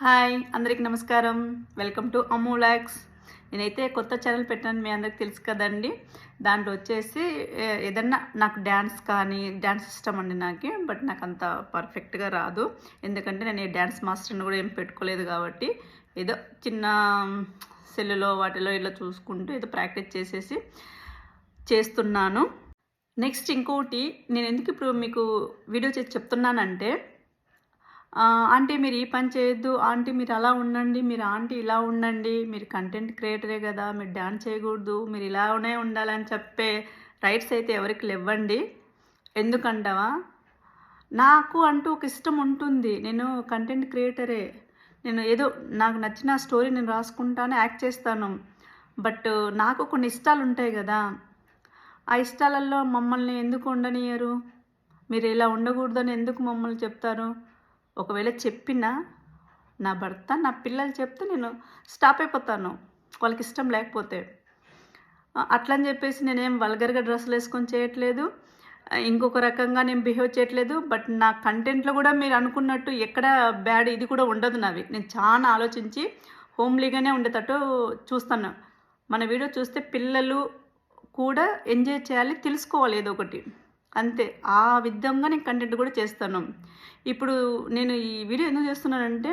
Hi అందరికి నమస్కారం. Welcome to అమూలాక్స్ నేనైతే కొత్త ఛానల్ పెట్టాను మీ అందరికి తెలుసు కదండి. దాంట్లో వచ్చేసి ఏదన్నా నాకు డ్యాన్స్ కానీ డ్యాన్స్ ఇష్టం అండి నాకు బట్ నాకు అంత పర్ఫెక్ట్గా రాదు. ఎందుకంటే నేను ఈ డ్యాన్స్ మాస్టర్ని కూడా ఏం పెట్టుకోలేదు కాబట్టి ఏదో చిన్న సెల్లులో వాటిలో ఇలా చూసుకుంటూ ఏదో ప్రాక్టీస్ చేసేసి చేస్తున్నాను. నెక్స్ట్ ఇంకోటి నేను ఎందుకు ఇప్పుడు మీకు వీడియో చేసి చెప్తున్నానంటే ఆంటీ మీరు ఈ పని చేయొద్దు. ఆంటీ మీరు అలా ఉండండి. మీరు ఆంటీ ఇలా ఉండండి. మీరు కంటెంట్ క్రియేటరే కదా. మీరు డ్యాన్స్ చేయకూడదు. మీరు ఇలానే ఉండాలని చెప్పే రైట్స్ అయితే ఎవరికి లేవ్వండి ఎందుకంటావా? నాకు అంటూ ఒక ఇష్టం ఉంటుంది. నేను కంటెంట్ క్రియేటరే. నేను ఏదో నాకు నచ్చిన స్టోరీ నేను రాసుకుంటాను యాక్ట్ చేస్తాను. బట్ నాకు కొన్ని ఇష్టాలు ఉంటాయి కదా. ఆ ఇష్టాలలో మమ్మల్ని ఎందుకు ఉండనియరు? మీరు ఇలా ఉండకూడదని ఎందుకు మమ్మల్ని చెప్తారు? ఒకవేళ చెప్పినా నా భర్త నా పిల్లలు చెప్తే నేను స్టాప్ అయిపోతాను. వాళ్ళకి ఇష్టం లేకపోతే. అట్లని చెప్పేసి నేనేం వల్గర్గా డ్రెస్సులు వేసుకొని చేయట్లేదు. ఇంకొక రకంగా నేను బిహేవ్ చేయట్లేదు. బట్ నా కంటెంట్లో కూడా మీరు అనుకున్నట్టు ఎక్కడ బ్యాడ్ ఇది కూడా ఉండదు నావి నేను చాలా ఆలోచించి హోమ్లీగానే ఉండేటట్టు చూస్తాను. మన వీడియో చూస్తే పిల్లలు కూడా ఎంజాయ్ చేయాలి తెలుసుకోవాలి ఏదో ఒకటి. అంతే. ఆ విధంగా నేను కంటెంట్ కూడా చేస్తాను. ఇప్పుడు నేను ఈ వీడియో ఎందుకు చేస్తున్నానంటే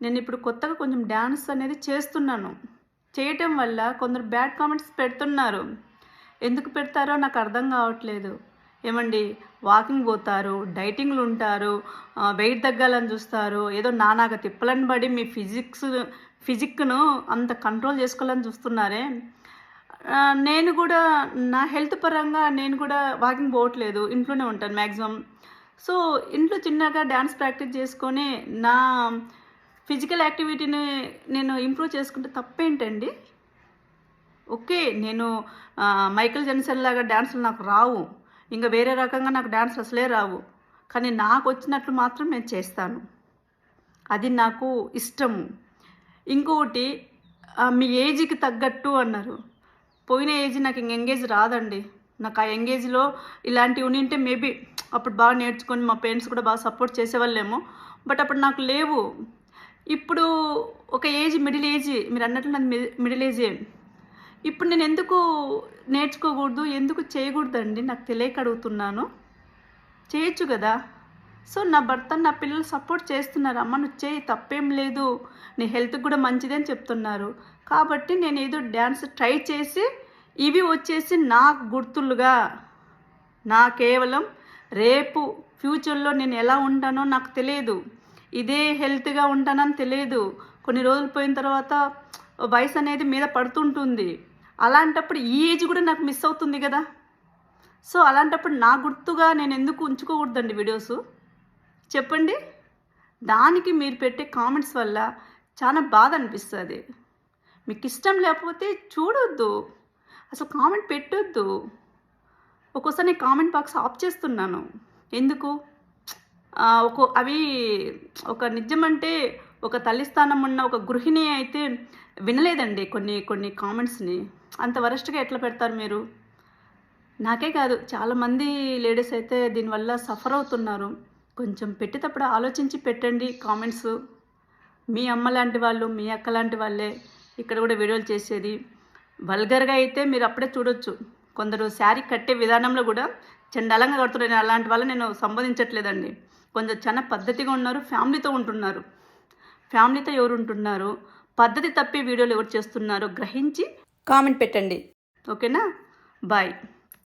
నేను ఇప్పుడు కొత్తగా కొంచెం డ్యాన్స్ అనేది చేస్తున్నాను. చేయటం వల్ల కొందరు బ్యాడ్ కామెంట్స్ పెడుతున్నారు. ఎందుకు పెడతారో నాకు అర్థం కావట్లేదు. ఏమండి? వాకింగ్ పోతారు డైటింగ్లు ఉంటారు వెయిట్ తగ్గాలని చూస్తారు ఏదో నానాక తిప్పలని పడి మీ ఫిజిక్స్ ఫిజిక్ను అంత కంట్రోల్ చేసుకోవాలని చూస్తున్నారే. నేను కూడా నా హెల్త్ పరంగా నేను కూడా వాకింగ్ పోవట్లేదు ఇంట్లోనే ఉంటాను మ్యాక్సిమం సో ఇంట్లో చిన్నగా డ్యాన్స్ ప్రాక్టీస్ చేసుకొని నా ఫిజికల్ యాక్టివిటీని నేను ఇంప్రూవ్ చేసుకుంటే తప్పేంటండి? ఓకే నేను ఆ, మైకేల్ జెన్సన్ లాగా డ్యాన్సులు నాకు రావు. ఇంకా వేరే రకంగా నాకు డ్యాన్స్ అసలే రావు. కానీ నాకు వచ్చినట్లు మాత్రం నేను చేస్తాను. అది నాకు ఇష్టము. ఇంకొకటి మీ ఏజ్కి తగ్గట్టు అన్నారు. పోయిన ఏజ్ నాకు ఇంక ఎంగేజ్ రాదండి. నాకు ఆ ఎంగేజ్లో ఇలాంటివి ఉంటే మేబీ అప్పుడు బాగా నేర్చుకొని మా పేరెంట్స్ కూడా బాగా సపోర్ట్ చేసేవాళ్ళేమో. బట్ అప్పుడు నాకు లేవు. ఇప్పుడు ఒక ఏజ్ మిడిల్ ఏజ్ మీరు అన్నట్లు నాది మిడిల్ ఏజే. ఇప్పుడు నేను ఎందుకు నేర్చుకోకూడదు ఎందుకు చేయకూడదండి నాకు తెలియక అడుగుతున్నాను. చేయొచ్చు కదా. సో నా భర్త నా పిల్లలు సపోర్ట్ చేస్తున్నారు. అమ్మ నువ్వు చేయి తప్పేం లేదు. నీ హెల్త్కి కూడా మంచిది అని చెప్తున్నారు. కాబట్టి నేను ఏదో డ్యాన్స్ ట్రై చేసి ఇవి వచ్చేసి నాకు గుర్తులుగా. నా కేవలం రేపు ఫ్యూచర్లో నేను ఎలా ఉంటానో నాకు తెలియదు. ఇదే హెల్త్గా ఉంటానని తెలియదు. కొన్ని రోజులు పోయిన తర్వాత వయసు అనేది మీద పడుతుంటుంది. అలాంటప్పుడు ఈ ఏజ్ కూడా నాకు మిస్ అవుతుంది కదా. సో అలాంటప్పుడు నా గుర్తుగా నేను ఎందుకు ఉంచుకోకూడదండి వీడియోస్? చెప్పండి. దానికి మీరు పెట్టే కామెంట్స్ వల్ల చాలా బాధ అనిపిస్తుంది. మీకు ఇష్టం లేకపోతే చూడొద్దు. అసలు కామెంట్ పెట్టొద్దు. ఒక్కోసారి నేను కామెంట్ బాక్స్ ఆఫ్ చేస్తున్నాను. ఎందుకు? ఒక అవి ఒక నిజమంటే ఒక తల్లి స్థానం ఉన్న ఒక గృహిణి అయితే వినలేదండి కొన్ని కొన్ని కామెంట్స్ని. అంత వరస్ట్గా ఎట్లా పెడతారు మీరు? నాకే కాదు చాలామంది లేడీస్ అయితే దీనివల్ల సఫర్ అవుతున్నారు. కొంచెం పెట్టేటప్పుడు ఆలోచించి పెట్టండి కామెంట్స్. మీ అమ్మ లాంటి వాళ్ళు మీ అక్క లాంటి వాళ్ళే ఇక్కడ కూడా వీడియోలు చేసేది. వల్గర్గా అయితే మీరు అప్పుడే చూడొచ్చు. కొందరు శారీ కట్టే విధానంలో కూడా చండాలంగా కడుతున్నారు అలాంటి వాళ్ళు నేను సంబోధించట్లేదండి. కొందరు చాలా పద్ధతిగా ఉన్నారు ఫ్యామిలీతో ఉంటున్నారు. ఫ్యామిలీతో ఎవరు ఉంటున్నారు? పద్ధతి తప్పి వీడియోలు ఎవరు చేస్తున్నారో గ్రహించి కామెంట్ పెట్టండి. ఓకేనా? బాయ్.